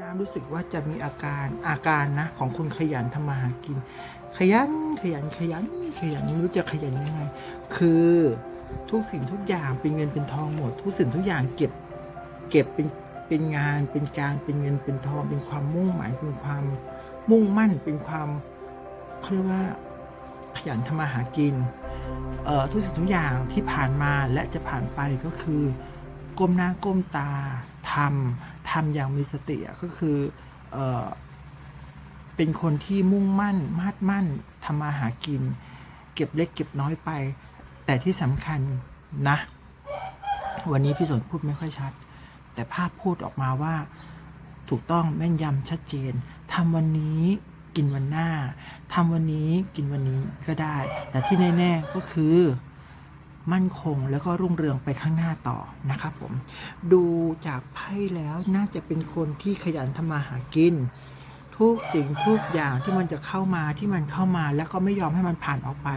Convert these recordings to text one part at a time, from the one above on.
น้ำรู้สึกว่าจะมีอาการอาการนะของคนขยันทำมาหากิน ขยันขยันขยันขยันไม่รู้จะขยันยังไง คือทุกสิ่งทุกอย่างเป็นเงินเป็นทองหมด ทุกสิ่งทุกอย่างเก็บเก็บเป็นเป็นงานเป็นการเป็นเงินเป็นทอง เป็นความมุ่งหมายเป็นความมุ่งมั่นเป็นความเขาเรียกว่าขยันทำมาหากินเอ่อทุกสิ่งทุกอย่างที่ผ่านมาและจะผ่านไปก็คือ ก้มหน้าก้มตาทำ ทำอย่างมีสติอะก็คือเออเป็นคนที่มุ่งมั่น มาดมั่นทำมาหากิน เก็บเล็กเก็บน้อยไป แต่ที่สำคัญนะ วันนี้พี่สนพูดไม่ค่อยชัด แต่ภาพพูดออกมาว่าถูกต้องแม่นยำชัดเจนทำวันนี้กินวันหน้าทำวันนี้กินวันนี้ก็ได้ แต่ที่แน่ ๆ ก็คือ มั่นคงแล้วก็รุ่งเรืองไปข้างหน้าต่อนะครับผมดูจากไพ่แล้วน่าจะเป็นคนที่ขยันทำมาหากิน ทุกสิ่งทุกอย่างที่มันจะเข้ามาที่มันเข้ามา แล้วก็ไม่ยอมให้มันผ่านออกไป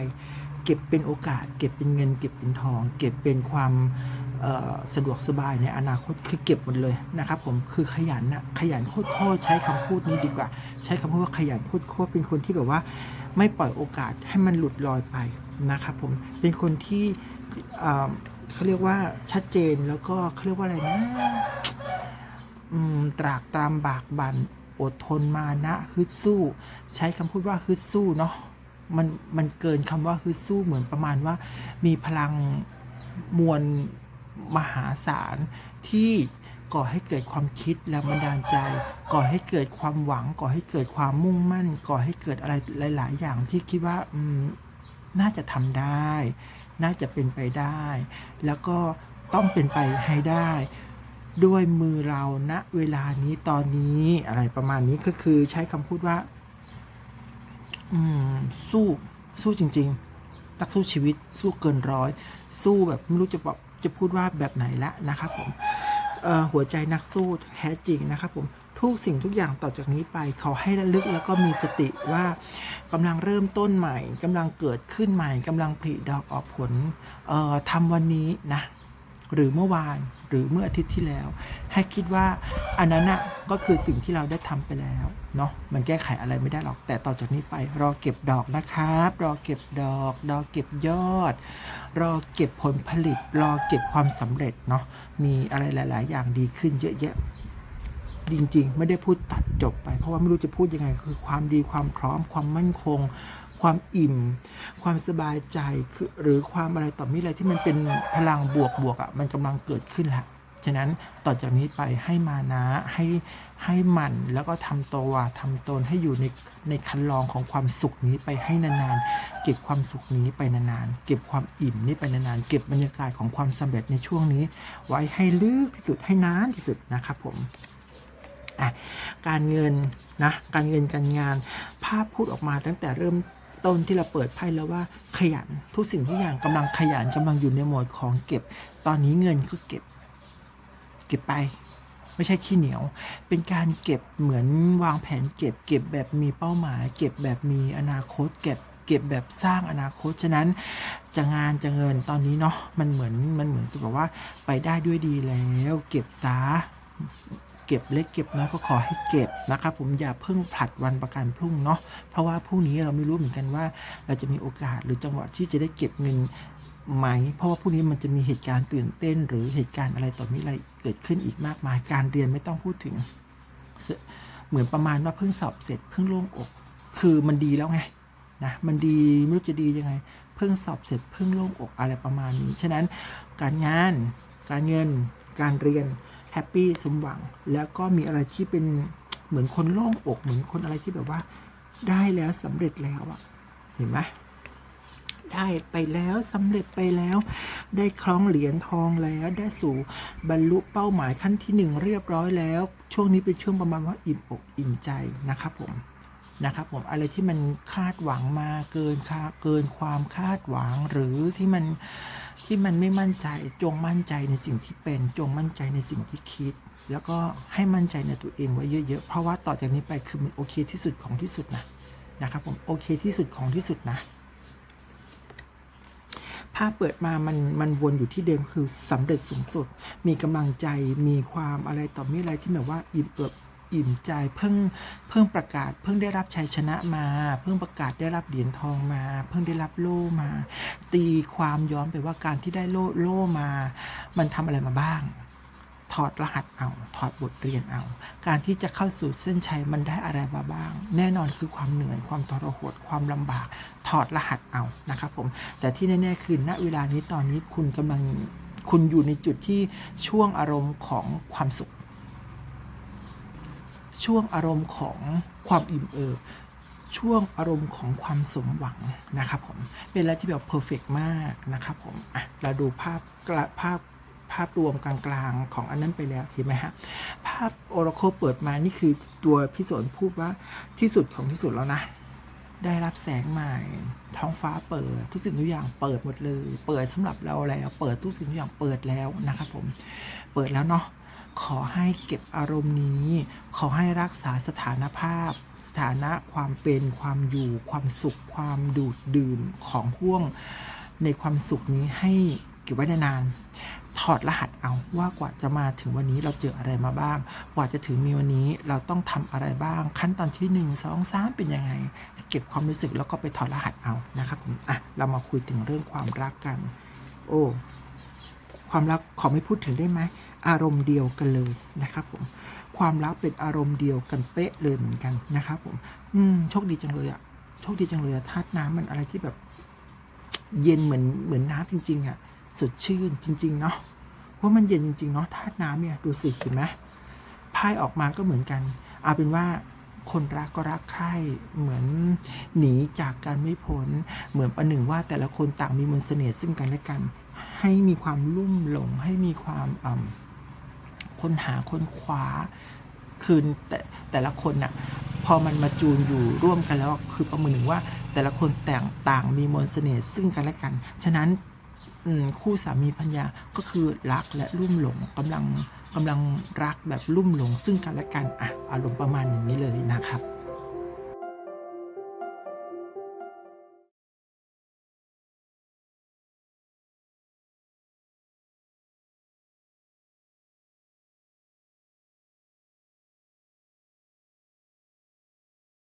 เก็บเป็นโอกาส เก็บเป็นเงิน เก็บเป็นทอง เก็บเป็นความสะดวกสบายในอนาคตคือเก็บหมดเลยนะครับผมคือขยันนะขยันโคตรใช้คำพูดนี้ดีกว่า ใช้คำพูดว่าขยันโคตรเป็นคนที่แบบว่า ไม่ปล่อยโอกาสให้มันหลุดลอยไปนะครับผมเป็นคนที่ เขาเรียกว่าชัดเจนแล้วก็เขาเรียกว่าอะไรนะตรากตรำบากบัน่นอดทนมานะฮึดสู้ ใช้คำพูดว่าฮึดสู้เนาะมันมันเกินคำว่าฮึดสู้เหมือนประมาณว่า มีพลังมวลมหาศาลที่ก่อให้เกิดความคิดแรงบันดาลใจ ก่อให้เกิดความหวัง ก่อให้เกิดความมุ่งมั่น ก่อให้เกิดอะไรหลาย ๆ อย่างที่คิดว่าน่าจะทำได้ น่าจะเป็นไปได้ แล้วก็ต้องเป็นไปให้ได้ ด้วยมือเราณเวลานี้ตอนนี้อะไรประมาณนี้ก็คือใช้คำพูดว่า อืม สู้สู้จริง ๆ นักสู้ชีวิต สู้เกินร้อย สู้แบบไม่รู้จะบอกจะพูดว่าแบบไหนละนะครับผมหัวใจนักสู้แท้จริงนะครับผม ทุกสิ่งทุกอย่างต่อจากนี้ไปเขาให้ระลึกแล้วก็มีสติว่ากำลังเริ่มต้นใหม่กำลังเกิดขึ้นใหม่กำลังผลิดอกออกผลเอ่อทำวันนี้นะหรือเมื่อวานหรือเมื่ออาทิตย์ที่แล้ว ให้คิดว่าอันนั้นน่ะก็คือสิ่งที่เราได้ทำไปแล้วเนาะมันแก้ไขอะไรไม่ได้หรอกแต่ต่อจากนี้ไป รอเก็บดอกนะครับ รอเก็บดอก รอเก็บยอด รอเก็บผลผลิต รอเก็บความสำเร็จเนาะมีอะไรหลาย ๆ อย่างดีขึ้นเยอะแยะ จริง ๆ ไม่ได้พูดตัดจบไป เพราะว่าไม่รู้จะพูดยังไง คือความดีความพร้อม ความมั่นคง ความอิ่ม ความสบายใจคือหรือความอะไรต่อมิอะไรที่มันเป็นพลังบวกบวกๆอะมันกำลังเกิดขึ้นแหล้วฉะนั้นต่อจากนี้ไปให้มานะให้ให้หมันแล้วก็ทำตัวทำตนให้อยู่ในในคันลองของความสุขนี้ไปให้นานๆ เก็บความสุขนี้ไปนานๆ เก็บความอิ่มนี้ไปนานๆ เก็บบรรยากาศของความสำเร็จในช่วงนี้ ไว้ให้ลึกที่สุดให้นานที่สุดนะครับผม อะการเงินนะการเงินการงาน ภาพพูดออกมาตั้งแต่เริ่มต้นที่เราเปิดไพ่แล้วว่าขยันทุกสิ่งทุกอย่างกำลังขยันกำลังอยู่ในโหมดของเก็บ ตอนนี้เงินก็เก็บ เก็บไป ไม่ใช่ขี้เหนียว เป็นการเก็บเหมือนวางแผนเก็บ เก็บแบบมีเป้าหมาย เก็บแบบมีอนาคต เก็บเก็บแบบสร้างอนาคต ฉะนั้นจะงานจะเงินตอนนี้เนาะมันเหมือนมันเหมือนกับแบบว่าไปได้ด้วยดีแล้ว เก็บซา เก็บเล็กเก็บน้อยก็ขอให้เก็บนะครับผมอย่าเพิ่งผลัดวันประกันพรุ่งเนาะเพราะว่าพรุ่งนี้เราไม่รู้เหมือนกันว่า เราจะมีโอกาสหรือจังหวะที่จะได้เก็บเงินไหม เพราะว่าพรุ่งนี้มันจะมีเหตุการณ์ตื่นเต้น หรือเหตุการณ์อะไรต่อมีอะไรเกิดขึ้นอีกมากมาย การเรียนไม่ต้องพูดถึง เหมือนประมาณว่าเพิ่งสอบเสร็จเพิ่งโล่งอก คือมันดีแล้วไงนะมันดีไม่รู้จะดียังไง เพิ่งสอบเสร็จเพิ่งโล่งอกอะไรประมาณนี้ ฉะนั้นการงาน การเงิน การเรียน แฮปปี้สมหวัง แล้วก็มีอะไรที่เป็นเหมือนคนโล่งอก เหมือนคนอะไรที่แบบว่า ได้แล้วสำเร็จแล้วอะเห็นไหมได้ไปแล้วสำเร็จไปแล้ว ได้คล้องเหรียญทองแล้วได้สู่บรรลุเป้าหมายขั้นที่หนึ่งเรียบร้อยแล้ว ช่วงนี้เป็นช่วงประมาณว่าอิ่มอกอิ่มใจนะครับผมนะครับผมอะไรที่มันคาดหวังมาเกินคาเกินความคาดหวังหรือที่มัน ที่มันไม่มั่นใจจงมั่นใจในสิ่งที่เป็น จงมั่นใจในสิ่งที่คิด แล้วก็ให้มั่นใจในตัวเองไว้เยอะๆ เพราะว่าต่อจากนี้ไปคือมันโอเคที่สุดของที่สุดนะนะครับผมโอเคที่สุดของที่สุดนะภาพเปิดมามันมันวนอยู่ที่เดิมคือสำเร็จสูงสุด มีกำลังใจมีความอะไรต่อมีอะไรที่แบบว่าอิ่มเอิบ อิ่มใจเพิ่งเพิ่งประกาศ เพิ่งได้รับชัยชนะมา เพิ่งประกาศได้รับเหรียญทองมา เพิ่งได้รับโล่มา ตีความย้อนไปว่าการที่ได้โล่โล่มา มันทำอะไรมาบ้าง ถอดรหัสเอา ถอดบทเรียนเอา การที่จะเข้าสู่เส้นชัยมันได้อะไรมาบ้าง แน่นอนคือความเหนื่อยความทรหดความลำบาก ถอดรหัสเอานะครับผมแต่ที่แน่ๆคือณเวลานี้ตอนนี้คุณกำลังคุณอยู่ในจุดที่ช่วงอารมณ์ของความสุข ช่วงอารมณ์ของความอิ่มเอิบช่วงอารมณ์ของความสมหวังนะครับผมเป็นอะไรที่แบบเพอร์เฟกมากนะครับผมอะเราดูภาพภาพภาพรวมกลางๆของอันนั้นไปแล้วเห็นไหมฮะภาพโอราโคเปิดมานี่คือตัวพี่สนพูดว่าที่สุดของที่สุดแล้วนะ ได้รับแสงใหม่ ท้องฟ้าเปิด ทุกสิ่งทุกอย่างเปิดหมดเลย เปิดสำหรับเราแล้ว เปิดทุกสิ่งทุกอย่างเปิดแล้วนะครับผมเปิดแล้วเนาะ ขอให้เก็บอารมณ์นี้ ขอให้รักษาสถานภาพ สถานะความเป็นความอยู่ ความสุข ความดูดดื่มของห่วง ในความสุขนี้ให้เก็บไว้นานๆถอดรหัสเอาว่ากว่าจะมาถึงวันนี้เราเจออะไรมาบ้าง กว่าจะถึงมีวันนี้เราต้องทำอะไรบ้าง ขั้นตอนที่หนึ่งสองสามเป็นยังไง เก็บความรู้สึกแล้วก็ไปถอดรหัสเอานะครับผมอะเรามาคุยถึงเรื่องความรักกัน โอ้ ความรักขอไม่พูดถึงได้ไหมอารมณ์เดียวกันเลยนะครับผมความรักเป็นอารมณ์เดียวกันเป๊ะเลยเหมือนกันนะครับผม อืมโชคดีจังเลยอะโชคดีจังเลยอะธาตุน้ำมันอะไรที่แบบ เย็นเหมือนเหมือนน้ำจริง ๆอะสดชื่นจริง ๆ เนาะเพราะมันเย็นจริง ๆ เนาะธาตุน้ำเนี่ยดูสิเห็นไหมไพ่ออกมาก็เหมือนกันเอาเป็นว่าคนรักก็รักใคร่เหมือนหนีจากกันไม่พ้นเหมือนประหนึ่งว่าแต่ละคนต่างมีมนต์เสน่ห์ซึ่งกันและกัน ให้มีความลุ่มหลง ให้มีความอ่ำค้นหาค้นคว้า คืนแต่แต่ละคนน่ะพอมันมาจูนอยู่ร่วมกันแล้วคือประเมินถึงว่า แต่ละคนแต่งต่างมีมนต์เสน่ห์ซึ่งกันและกัน ฉะนั้นคู่สามีพัญญาก็คือรักและลุ่มหลงกำลังกำลังรักแบบลุ่มหลงซึ่งกันและกันอะอารมณ์ประมาณอย่างนี้เลยนะครับ